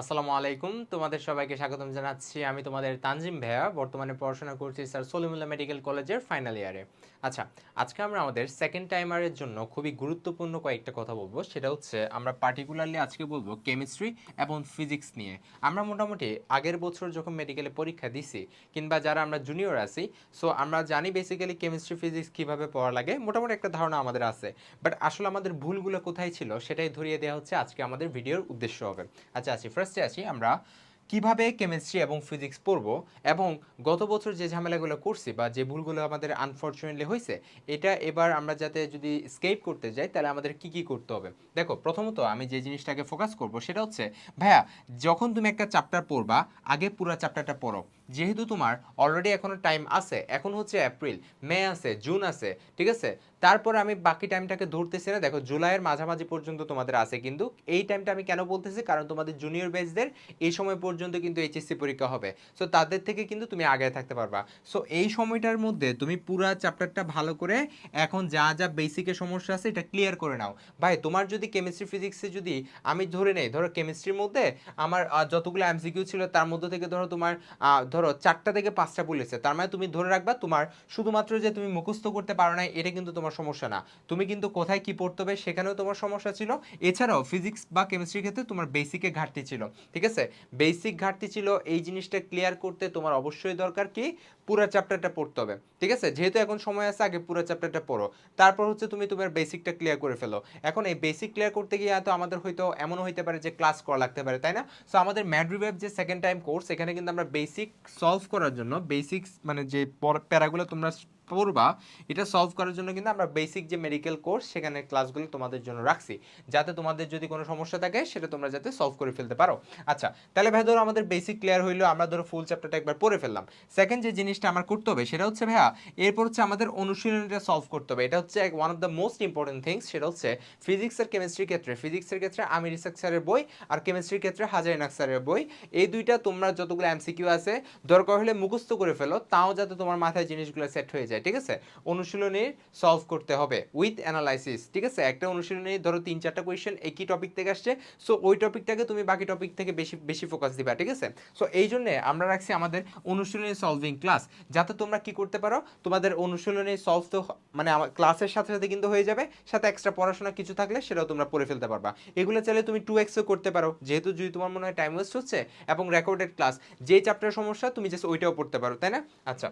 আসসালামু আলাইকুম। তোমাদের সবাইকে স্বাগতম জানাচ্ছি। আমি তোমাদের তানজিম ভাইয়া। বর্তমানে পড়াশোনা করছি স্যার সলিমুল্লাহ মেডিকেল কলেজের ফাইনাল ইয়ারে। আচ্ছা আজকে আমরা আমাদের সেকেন্ড টাইমারের জন্য খুবই গুরুত্বপূর্ণ কয়েকটা কথা বলব। সেটা হচ্ছে, আমরা পার্টিকুলারলি আজকে বলব কেমিস্ট্রি এবং ফিজিক্স নিয়ে। আমরা মোটামুটি আগের বছর যখন মেডিকেলে পরীক্ষা দিছি, কিংবা যারা আমরা জুনিয়র আছি সো আমরা জানি বেসিক্যালি কেমিস্ট্রি ফিজিক্স কীভাবে পড়া লাগে। মোটামুটি একটা ধারণা আমাদের আছে। বাট আসলে আমাদের ভুলগুলো কোথায় ছিল, সেটাই ধরিয়ে দেওয়া হচ্ছে আজকে আমাদের ভিডিওর উদ্দেশ্য হবে। আচ্ছা আছি ফার্স্টে আসি আমরা। কীভাবে কেমিস্ট্রি এবং ফিজিক্স পড়ব এবং গত বছর যে ঝামেলাগুলো করছি বা যে ভুলগুলো আমাদের আনফর্চুনেটলি হয়েছে এটা এবার আমরা যাতে যদি স্কেপ করতে যাই, তাহলে আমাদের কি কি করতে হবে? দেখো, প্রথমত আমি যে জিনিসটাকে ফোকাস করব সেটা হচ্ছে, ভাইয়া, যখন তুমি একটা চ্যাপ্টার পড়বা, আগে পুরো চ্যাপ্টারটা পড়ো। যেহেতু তোমার অলরেডি এখনও টাইম আছে, এখন হচ্ছে এপ্রিল মে আছে জুন আছে, ঠিক আছে? তারপর আমি বাকি টাইমটাকে ধরতেছি না। দেখো, জুলাইয়ের মাঝামাঝি পর্যন্ত তোমাদের আছে, কিন্তু এই টাইমটা আমি কেন বলতেছি? কারণ তোমাদের জুনিয়র বেসদের এই সময় পর্যন্ত কিন্তু এইচএসসি পরীক্ষা হবে। সো তাদের থেকে কিন্তু তুমি আগে থাকতে পারবা। সো এই সময়টার মধ্যে তুমি পুরা চ্যাপ্টারটা ভালো করে এখন যা যা বেসিকের সমস্যা আছে এটা ক্লিয়ার করে নাও। ভাই, তোমার যদি কেমিস্ট্রি ফিজিক্সে যদি আমি ধরে নেই, ধরো কেমিস্ট্রির মধ্যে আমার যতগুলো এমসিকিউ ছিল, তার মধ্যে থেকে ধরো তোমার ধরো চারটা থেকে পাঁচটা বলেছে তার মানে তুমি ধরে রাখবা তোমার শুধুমাত্র যে তুমি মুখস্থ করতে পারো না এটা কিন্তু তোমার সমস্যা না। তুমি কিন্তু কোথায় কি পড়তে হবে সেখানেও তোমার সমস্যা ছিল। এছাড়াও ফিজিক্স বা কেমিস্ট্রির ক্ষেত্রে তোমার বেসিকে ঘাটতি ছিল। ঠিক আছে? বেসিক ঘাটতি ছিল, এই জিনিসটা ক্লিয়ার করতে তোমার অবশ্যই দরকার কি? পুরো চ্যাপ্টারটা পড়তে হবে। ঠিক আছে? যেহেতু এখন সময় আছে, আগে পুরো চ্যাপ্টারটা পড়ো। তারপর হচ্ছে তুমি তোমার বেসিকটা ক্লিয়ার করে ফেলো। এখন এই বেসিক ক্লিয়ার করতে গিয়ে হয়তো আমাদের হয়তো এমনও হইতে পারে যে ক্লাস করা লাগতে পারে, তাই না? সো আমাদের ম্যাড্রিওয়েব যে সেকেন্ড টাইম কোর্স এখানে কিন্তু আমরা বেসিক সলভ করার জন্য বেসিক্স মানে যে প্যারাগুলো তোমরা পড়বা, এটা সলভ করার জন্য কিন্তু আমরা বেসিক যে মেডিকেল কোর্স সেখানে ক্লাসগুলো তোমাদের জন্য রাখছি। যাতে তোমাদের যদি কোনো সমস্যা থাকে, সেটা তোমরা যাতে সলভ করে ফেলতে পারো। আচ্ছা তাহলে ভাই ধরো আমাদের বেসিক ক্লিয়ার হইল, আমরা ধরো ফুল চ্যাপ্টারটা একবার পড়ে ফেললাম। সেকেন্ড যে জিনিসটা আমার করতে হবে, সেটা হচ্ছে ভাইয়া, এরপর হচ্ছে আমাদের অনুশীলনীটা সলভ করতে হবে। এটা হচ্ছে one of the most important things সেটা হচ্ছে ফিজিক্স আর কেমিস্ট্রির ক্ষেত্রে। ফিজিক্সের ক্ষেত্রে আমির ইসাক স্যারের বই, আর কেমিস্ট্রির ক্ষেত্রে হাজারিনাক স্যারের বই। এই দুইটা তোমরা যতগুলো এমসিকিউ আছে, দরকার হলে মুখস্থ করে ফেলো, তাও যাতে তোমার মাথায় জিনিসগুলো সেট হয়ে যায়। ঠিক আছে? অনুশীলনী সলভ করতে হবে উইথ অ্যানালাইসিস ঠিক আছে? একটা অনুশীলনী ধরো তিন চারটা কোয়েশ্চেন একই টপিক থেকে আসছে সো ওই টপিকটাকে তুমি বাকি টপিক থেকে বেশি বেশি ফোকাস দিবা, ঠিক আছে? সো এই জন্যে আমরা রাখছি আমাদের অনুশীলনী সলভিং ক্লাস যাতে তোমরা কি করতে পারো, তোমাদের অনুশীলনী সলভ তো মানে আমার ক্লাসের সাথে সাথে কিন্তু হয়ে যাবে, সাথে এক্সট্রা পড়াশোনা কিছু থাকলে সেটাও তোমরা পড়ে ফেলতে পারবা। এগুলো চাইলে তুমি টু এক্সও করতে পারো, যেহেতু যদি তোমার মনে হয় টাইম ওয়েস্ট হচ্ছে, এবং রেকর্ডেড ক্লাস যেই চ্যাপ্টার সমস্যা, তুমি জাস্ট ওইটাও পড়তে পারো, তাই না? আচ্ছা।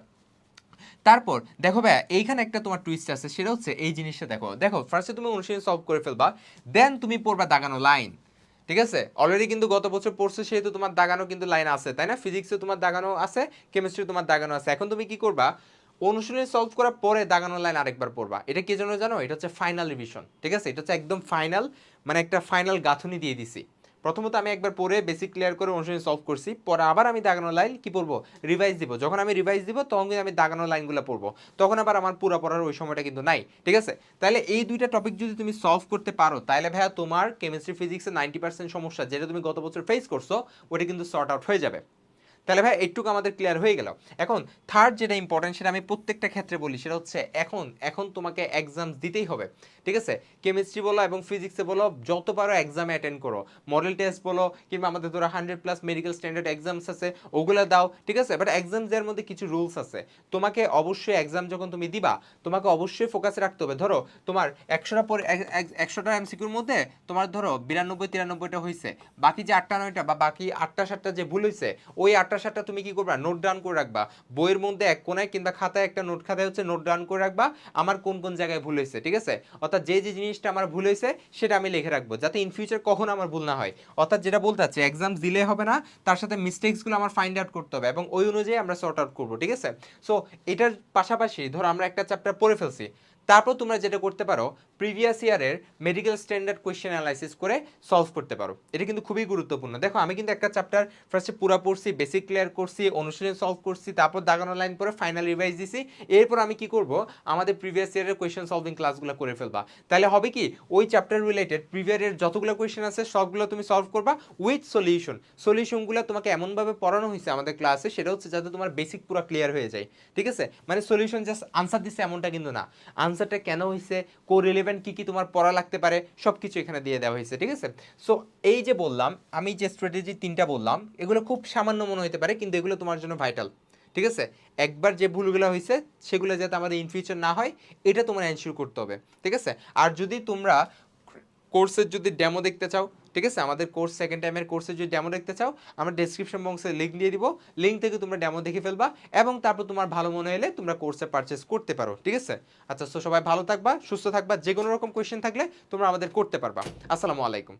তারপর, দেখো ভাইয়া, এইখানে একটা তোমার টুইস্ট আছে, সেটা হচ্ছে এই জিনিসটা দেখো। দেখো ফার্স্টে তুমি অনুশীলন সলভ করে ফেলবা দেন তুমি পড়বা দাগানো লাইন ঠিক আছে? অলরেডি কিন্তু গত বছর পড়ছো, সেহেতু তোমার দাগানো কিন্তু লাইন আছে, তাই না? ফিজিক্সে তোমার দাগানো আছে কেমিস্ট্রি তোমার দাগানো আছে। এখন তুমি কি করবা? অনুশীলনী সলভ করার পরে দাগানো লাইন আরেকবার পড়বা। এটা কি জন্য জানো? এটা হচ্ছে ফাইনাল রিভিশন ঠিক আছে? এটা হচ্ছে একদম ফাইনাল মানে একটা ফাইনাল গাঁথুনি দিয়ে দিছি। প্রথমত আমি একবার পড়ে বেসিক ক্লিয়ার করে অনুশীলন সলভ করছি, পরে আবার আমি দাগানো লাইন কি পড়ব রিভাইজ দিব। যখন আমি রিভাইজ দিব, তখন কিন্তু আমি দাগানো লাইনগুলো পড়ব। তখন আবার আমার পুরো পড়ার ওই সময়টা কিন্তু নাই, ঠিক আছে? তাহলে এই দুইটা টপিক যদি তুমি সলভ করতে পারো, তাহলে ভাইয়া তোমার কেমিস্ট্রি ফিজিক্সের নাইনটি পার্সেন্ট সমস্যা যেটা তুমি গত বছর ফেস করছ, ওটা কিন্তু সর্ট আউট হয়ে যাবে। তাহলে ভাই, এইটুকু আমাদের ক্লিয়ার হয়ে গেল। এখন থার্ড যেটা ইম্পর্টেন্ট সেটা আমি প্রত্যেকটা ক্ষেত্রে বলি, সেটা হচ্ছে এখন এখন তোমাকে এক্সাম দিতেই হবে। ঠিক আছে? কেমিস্ট্রি বলো এবং ফিজিক্সে বলো, যত পারো এক্সামে অ্যাটেন্ড করো। মডেল টেস্ট বলো, কিংবা আমাদের ধরো hundred plus medical standard exams আছে, ওগুলো দাও, ঠিক আছে? বাট এক্সাম দেওয়ার মধ্যে কিছু রুলস আছে। তোমাকে অবশ্যই এক্সাম যখন তুমি দিবা, তোমাকে অবশ্যই ফোকাসে রাখতে হবে। ধরো, তোমার একশোটা পরে একশোটা এমসিকিউর মধ্যে তোমার ধরো বিরানব্বই, তিরানব্বইটা হয়েছে বাকি যে আটটা, নয়টা বা বাকি আটটা, সাতটা যে ভুল হয়েছে ওই আটটা সাতটা তুমি কি করবা? নোট ডাউন করে রাখবা। বইয়ের মধ্যে এক কোনায় কিংবা খাতায় একটা নোট খাতায় হচ্ছে নোট ডাউন করে রাখবা, আমার কোন কোন জায়গায় ভুল হয়েছে, ঠিক আছে? অর্থাৎ যে যে জিনিসটা আমার ভুল হয়েছে, সেটা আমি লিখে রাখব, যাতে ইন ফিউচার কখনো আমার ভুল না হয়। অর্থাৎ যেটা বলতে চাচ্ছি এক্সাম দিলে হবে না, তার সাথে মিস্টেক্সগুলো আমার ফাইন্ড আউট করতে হবে এবং ওই অনুযায়ী আমরা সর্ট আউট করব, ঠিক আছে? সো এটার পাশাপাশি, ধরো আমরা একটা চ্যাপ্টার পড়ে ফেলছি। তারপর তোমরা যেটা করতে পারো প্রিভিয়াস ইয়ারের মেডিকেল স্ট্যান্ডার্ড কোয়েশ্চেন অ্যানালাইসিস করে সলভ করতে পারো। এটা কিন্তু খুবই গুরুত্বপূর্ণ। দেখো, আমি কিন্তু একটা চ্যাপ্টার ফার্স্টে পুরা পড়ছি বেসিক ক্লিয়ার করছি, অনুশীলন সলভ করছি, তারপর দাগানো লাইন পরে ফাইনাল রিভাইজ দিছি। এরপর আমি কি করব? আমাদের প্রিভিয়াস ইয়ারের কোয়েশ্চেন সলভিং ক্লাসগুলো করে ফেলবা। তাহলে হবে কি? ওই চ্যাপ্টার রিলেটেড প্রিভিয়াস ইয়ারের যতগুলো কোয়েশ্চেন আছে, সবগুলো তুমি সলভ করবা উইথ সলিউশন সলিউশনগুলো তোমাকে এমনভাবে পড়ানো হয়েছে আমাদের ক্লাসে সেটা হচ্ছে যাতে তোমার বেসিক পুরো ক্লিয়ার হয়ে যায়। ঠিক আছে? মানে সলিউশন জাস্ট আনসার দিচ্ছে এমনটা কিন্তু না। আনসারটা কেন হয়েছে কো রিলেভেন্ট কী কী তোমার পড়া লাগতে পারে? সব কিছু এখানে দিয়ে দেওয়া হয়েছে, ঠিক আছে? সো এই যে বললাম, আমি যে স্ট্র্যাটেজি তিনটা বললাম, এগুলো খুব সামান্য মনে হতে পারে, কিন্তু এগুলো তোমার জন্য ভাইটাল ঠিক আছে? একবার যে ভুলগুলো হয়েছে সেগুলো যাতে আমাদের ইন ফিউচার না হয়, এটা তোমার এনশিওর করতে হবে, ঠিক আছে? আর যদি তোমরা কোর্সের যদি ডেমো দেখতে চাও, ঠিক আছে? আমাদের কোর্স সেকেন্ড টাইমের কোর্সের যদি ডেমো দেখতে চাও, আমরা ডিসক্রিপশন বক্সে লিঙ্ক দিয়ে দিব। লিঙ্ক থেকে তোমরা ডেমো দেখে ফেলবা এবং তারপর তোমার ভালো মনে হলে তোমরা কোর্সে পারচেস করতে পারো, ঠিক আছে? আচ্ছা সো সবাই ভালো থাকবা, সুস্থ থাকবা যে কোনো রকম কোয়েশ্চেন থাকলে তোমরা আমাদের করতে পারবা। আসসালামু আলাইকুম।